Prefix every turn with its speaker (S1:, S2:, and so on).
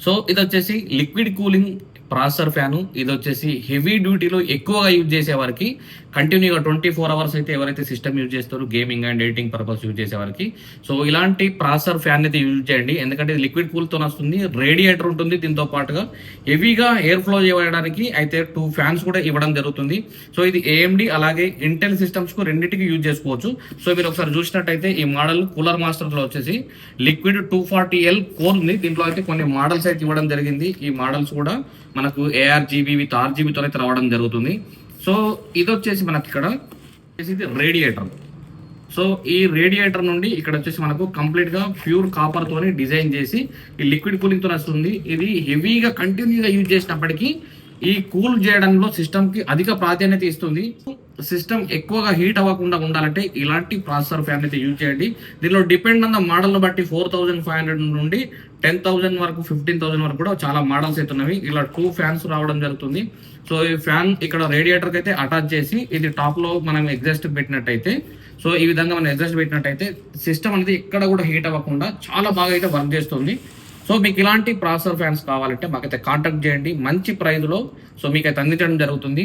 S1: So ఇది వచ్చేసి liquid cooling processor fan. ఇది వచ్చేసి హెవీ డ్యూటీలో ఎక్కువగా యూజ్ చేసేవారికి కంటిన్యూగా ట్వంటీ ఫోర్ అవర్స్ అయితే ఎవరైతే సిస్టమ్ యూజ్ చేస్తారో gaming and editing purpose use చేసేవారికి సో ఇలాంటి ప్రాసెసర్ ఫ్యాన్ అయితే యూజ్ చేయండి. ఎందుకంటే ఇది లిక్విడ్ కూల్తో వస్తుంది రేడియేటర్ ఉంటుంది దీంతో పాటుగా. హెవీగా ఎయిర్ ఫ్లో చేయడానికి అయితే టూ ఫ్యాన్స్ కూడా ఇవ్వడం జరుగుతుంది. సో ఇది ఏఎండి అలాగే ఇంటెల్ సిస్టమ్స్కు రెండింటికి యూజ్ చేసుకోవచ్చు. సో మీరు ఒకసారి చూసినట్టయితే ఈ మోడల్ కూలర్ మాస్టర్లో వచ్చేసి liquid two forty L core ఉంది. దీంట్లో అయితే కొన్ని మోడల్స్ అయితే ఇవ్వడం జరిగింది. ఈ మోడల్స్ కూడా మనకు ఏఆర్ జీబీ విత్ ఆర్ జీబీతో అయితే రావడం జరుగుతుంది. సో ఇది వచ్చేసి మనకి ఇక్కడ వచ్చేసి ఇది రేడియేటర్ సో ఈ రేడియేటర్ నుండి ఇక్కడ వచ్చేసి మనకు కంప్లీట్గా ప్యూర్ కాపర్తోని డిజైన్ చేసి ఈ లిక్విడ్ కూలింగ్తో వస్తుంది. ఇది హెవీగా కంటిన్యూగా యూజ్ చేసినప్పటికీ ఈ కూల్ చేయడంలో సిస్టమ్కి అధిక ప్రాధాన్యత ఇస్తుంది. సిస్టమ్ ఎక్కువగా హీట్ అవ్వకుండా ఉండాలంటే ఇలాంటి ప్రాసెసర్ ఫ్యాన్ అయితే యూజ్ చేయండి. దీనిలో డిపెండ్ అన్న మోడల్ని బట్టి ఫోర్ థౌసండ్ ఫైవ్ హండ్రెడ్ నుండి టెన్ థౌసండ్ వరకు ఫిఫ్టీన్ థౌసండ్ వరకు కూడా చాలా మోడల్స్ అయితే ఉన్నవి. ఇలా టూ ఫ్యాన్స్ రావడం జరుగుతుంది. సో ఈ ఫ్యాన్ ఇక్కడ రేడియేటర్ అయితే అటాచ్ చేసి ఇది టాప్లో మనం ఎగ్జాస్ట్ పెట్టినట్టయితే సో ఈ విధంగా మనం ఎగ్జాస్ట్ పెట్టినట్టయితే సిస్టమ్ అనేది ఎక్కడ కూడా హీట్ అవ్వకుండా చాలా బాగా అయితే వర్క్ చేస్తుంది. సో మీకు ఇలాంటి ప్రాసెసర్ ఫ్యాన్స్ కావాలంటే మాకైతే కాంటాక్ట్ చేయండి. మంచి ప్రైస్లో సో మీకైతే అందించడం జరుగుతుంది.